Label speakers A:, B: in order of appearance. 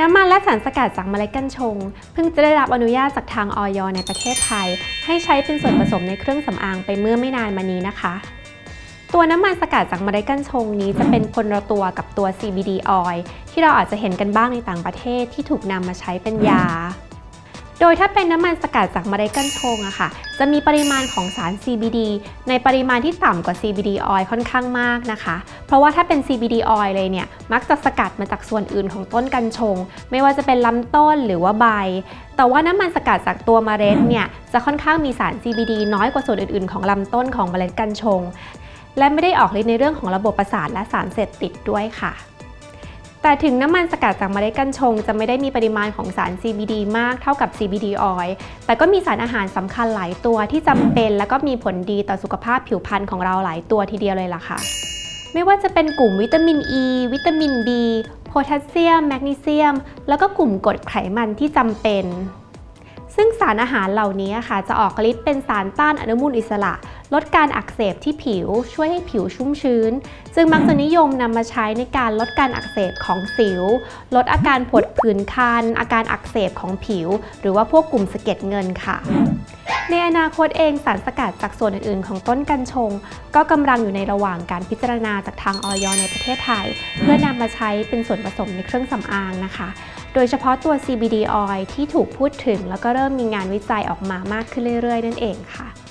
A: น้ำมันและสารสกัดจากเมล็ดกัญชง เพิ่งจะได้รับอนุญาตจากทางออยในประเทศไทย ให้ใช้เป็นส่วนผสมในเครื่องสำอางไปเมื่อไม่นานมานี้นะคะ ตัวน้ำมันสกัดจากเมล็ดกัญชงนี้จะเป็นคนละตัวกับตัว CBD oil ที่เราอาจจะเห็นกันบ้างในต่างประเทศที่ถูกนำมาใช้เป็นยา โดยถ้าเป็นน้ำมันสกัดจากเมล็ดกัญชงอะค่ะ จะมีปริมาณของสาร CBD ในปริมาณที่ต่ำกว่า CBD oil ค่อนข้างมากนะคะ เพราะว่าถ้าเป็น CBD oil เลยเนี่ย มักจะสกัดมาจากส่วนอื่นของต้นกัญชง ไม่ว่าจะเป็นลำต้นหรือว่าใบแต่ว่าน้ำมันสกัดจากตัวเมล็ดเนี่ยจะค่อนข้างมีสาร CBD น้อยกว่าส่วนอื่นๆ ของลำต้นของเมล็ดกัญชง และไม่ได้ออกฤทธิ์ในเรื่องของระบบประสาทและสารเสพติดด้วยค่ะ แต่ถึงน้ำมันสกัดจากเมล็ดกัญชง จะไม่ได้มีปริมาณของสาร CBD มากเท่ากับ CBD oil แต่ก็มีสารอาหารสำคัญหลายตัวที่จำเป็น และก็มีผลดีต่อสุขภาพผิวพรรณของเราหลายตัวทีเดียวเลยล่ะค่ะ ไม่ว่าจะเป็นกลุ่มวิตามิน E วิตามิน D โพแทสเซียม แมกนีเซียม แล้วก็กลุ่มกรดไขมันที่จำเป็น ซึ่งสารอาหารเหล่านี้ค่ะ จะออกฤทธิ์เป็นสารต้านอนุมูลอิสระ ลดการอักเสบที่ผิว ช่วยให้ผิวชุ่มชื้น จึงมักจะนิยมนำมาใช้ในการลดการอักเสบของสิว ลดอาการผดผื่นคัน อาการอักเสบของผิว หรือว่าพวกกลุ่มสะเก็ดเงินค่ะ ในอนาคตเองสารสกัดจากส่วนอื่นๆ ของต้นกัญชง ก็กำลังอยู่ในระหว่างการพิจารณาจากทางออยในประเทศไทย เพื่อนำมาใช้เป็นส่วนผสมในเครื่องสำอางนะคะ โดยเฉพาะตัว CBD oil ที่ถูกพูดถึง แล้วก็เริ่มมีงานวิจัยออกมามากขึ้นเรื่อยๆ นั่นเองค่ะ